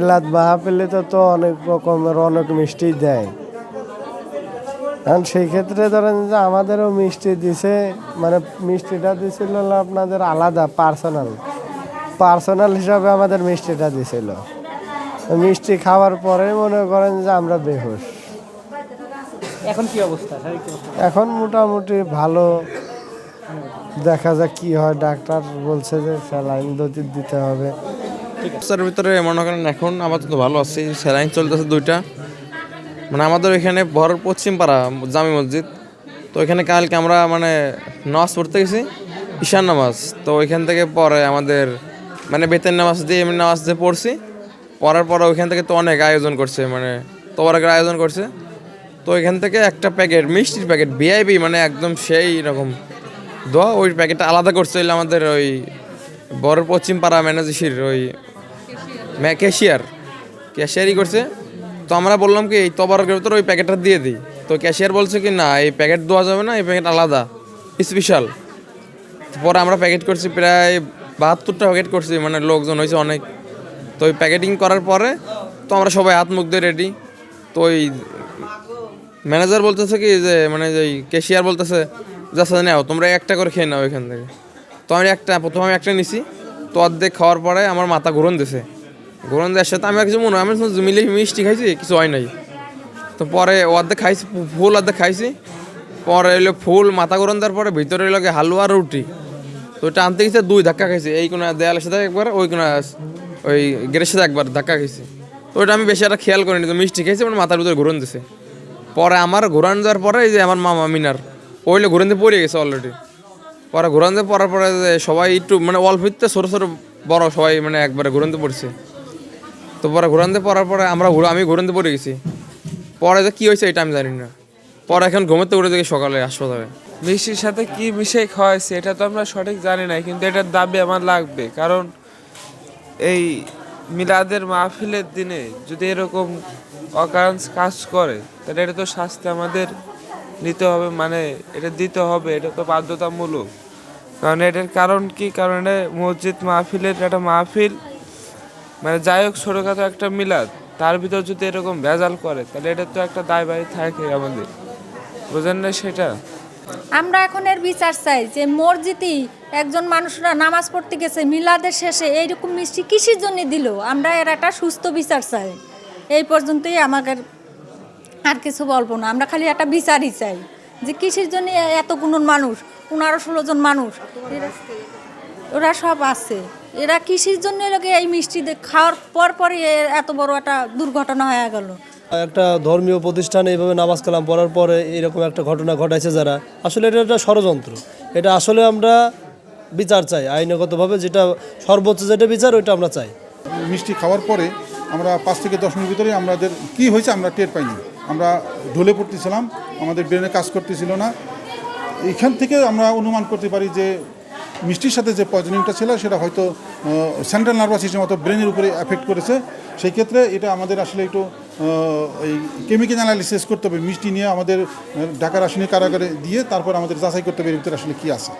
মিলাদ মাহফিলে তো তো অনেক রকমের অনেক মিষ্টি দেয়। কারণ সেই ক্ষেত্রে ধরেন যে আমাদেরও মিষ্টি দিছে মানে মিষ্টিটা দিছিল আপনাদের আলাদা পার্সোনাল। পার্সোনাল হিসাবে আমাদের মিষ্টিটা দিছিল। মিষ্টি খাওয়ার পরে মনে করেন যে আমরা বেহুশ। এখন কি অবস্থা? অবস্থা? এখন মোটামুটি ভালো। দেখা যাক কি হয় ডাক্তার বলছে যে স্যালাইন দিতে হবে। অবস্থার ভিতরে মনে করেন এখন আপাতত ভালো আছি স্যালাইন চলতেছে দুইটা। মানে আমাদের এখানে ভর পশ্চিম পাড়া জামি মসজিদ। তো এখানে কালকে আমরা মানে নামাজ পড়তে গেছি, ঈশান নামাজ। তো ওইখান থেকে পরে আমাদের মানে বেতের নামাজ দিয়ে এমনি নামাজ দিয়ে পড়ছি। পড়ার পরে ওইখান থেকে তো অনেক আয়োজন করছে মানে তোবারকের আয়োজন করছে। তো এখান থেকে একটা প্যাকেট, মিষ্টির প্যাকেট ভিআইপি মানে একদম সেই রকম দোয়া। ওই প্যাকেটটা আলাদা করছে আমাদের ওই বড় পশ্চিম পাড়া ম্যানেজিসির ওই ম্যা- ক্যাশিয়ার ক্যাশিয়ারই করছে। তো আমরা বললাম কি, এই তবরকের ভিতরে ওই প্যাকেটটা দিয়ে দিই। তো ক্যাশিয়ার বলছে কি, না, এই প্যাকেট দেওয়া যাবে না, এই প্যাকেট আলাদা স্পেশাল পরে আমরা প্যাকেট করছি, প্রায় বাহাত্তরটা প্যাকেট করছি মানে লোকজন হয়েছে অনেক। তো ওই প্যাকেটিং করার পরে তো আমরা সবাই হাত মুখ দিয়ে রেডি তো ওই ম্যানেজার বলতেছে কি যে মানে যে ক্যাশিয়ার বলতেছে, যাচ্ছে নাও, তোমরা একটা করে খেয়ে নাও এখান থেকে। তো আমি একটা, প্রথমে আমি একটা নিছি। তো অর্ধেক খাওয়ার পরে আমার মাথা ঘুরন দিছে। দেওয়ার সাথে আমি কিছু মনে আমি মিলে মিষ্টি খাইছি, কিছু হয় নাই। তো পরে অর্ধেক খাইছি ফুল অর্ধেক খাইছি। পরে এলো ফুল, মাথা দেওয়ার পরে ভিতরে এলো হালুয়া, রুটি। তো ওটা আনতে গেছে দুই ধাক্কা খাইছি। এই কোনো দেয়ালের সাথে একবার, ওই কোনো ওই গেটের সাথে একবার ধাক্কা খাইছি। তো ওটা আমি বেশি একটা খেয়াল করিনি, তো মিষ্টি খেয়েছি আমার মাথার ভিতরে ঘুরন দিছে। পরে আমার ঘুরান যাওয়ার পরে এই যে আমার মামা মিনার ওইলে ঘুরান দিয়ে পড়ে গেছে অলরেডি পরে ঘুরান দিয়ে পড়ার পরে সবাই একটু মানে অল্প ছোটো ছোটো, বড় সবাই মানে একবারে ঘুরান দিয়ে পড়ছে। তো পরে ঘুরান দিয়ে পড়ার পরে আমরা আমি ঘুরান দিয়ে পড়ে গেছি। পরে যে কী হয়েছে এটা আমি জানি না। পরে এখন ঘুমাতে উঠে দেখি সকালে হাসপাতালে। মিষ্টির সাথে কি মিশিয়ে খাওয়াইছে এটা তো আমরা সঠিক জানি না, কিন্তু এটার দাবি আমার লাগবে। কারণ এই মিলাদের মাহফিলের দিনে যদি এরকম অকারণ কাজ করে, তাহলে এটা তো শাস্তি আমাদের নিতে হবে মানে এটা দিতে হবে, এটা তো বাধ্যতামূলক। কারণ এটার কারণ কি? কারণ মসজিদ মাহফিলের একটা মাহফিল মানে যাই হোক ছোটোখাটো একটা মিলাদ, তার ভিতর যদি এরকম ভেজাল করে, তাহলে এটা তো একটা দায় বাড়ি থাকে আমাদের। বোঝেন না সেটা? আমরা এখন এর বিচার চাই যে মসজিদই একজন মানুষরা নামাজ পড়তে গেছে, মিলাদের শেষে এইরকম মিষ্টি কিসের জন্য দিল? আমরা এর একটা সুস্থ বিচার চাই। এই পর্যন্তই আমাদের আর কিছু বলব না। আমরা খালি একটা বিচারই চাই যে কিসের জন্য এতগুলো মানুষ, পনেরো ষোলো জন মানুষ। ওরা সব আছে। এরা কৃষির জন্য এলাকে এই মিষ্টি দে- খাওয়ার পর পরই এত বড় একটা দুর্ঘটনা হয়ে গেল। একটা ধর্মীয় প্রতিষ্ঠানে এইভাবে নামাজ কালাম পড়ার পরে এরকম একটা ঘটনা ঘটাইছে যারা আসলে এটা একটা ষড়যন্ত্র। এটা আসলে আমরা বিচার চাই আইনগতভাবে যেটা সর্বোচ্চ যেটা বিচার ওইটা আমরা চাই। মিষ্টি খাওয়ার পরে আমরা পাঁচ থেকে দশ মিনিট ভিতরে আমাদের কি হয়েছে আমরা টের পাইনি। আমরা ঢলে পড়তেছিলাম আমাদের ব্রেনে কাজ করতেছিল না। এখান থেকে আমরা অনুমান করতে পারি যে মিষ্টির সাথে যে পয়জনিংটা ছিল, সেটা হয়তো সেন্ট্রাল নার্ভাস সিস্টেম অথবা ব্রেনের উপরে এফেক্ট করেছে। সেই ক্ষেত্রে এটা আমাদের আসলে একটু এই কেমিক্যাল অ্যানালিসিস করতে হবে। মিষ্টি নিয়ে আমাদের ঢাকা রাসায়নিক কারাগারে দিয়ে তারপর আমাদের যাচাই করতে হবে এর ভিতরে আসলে কী আছে।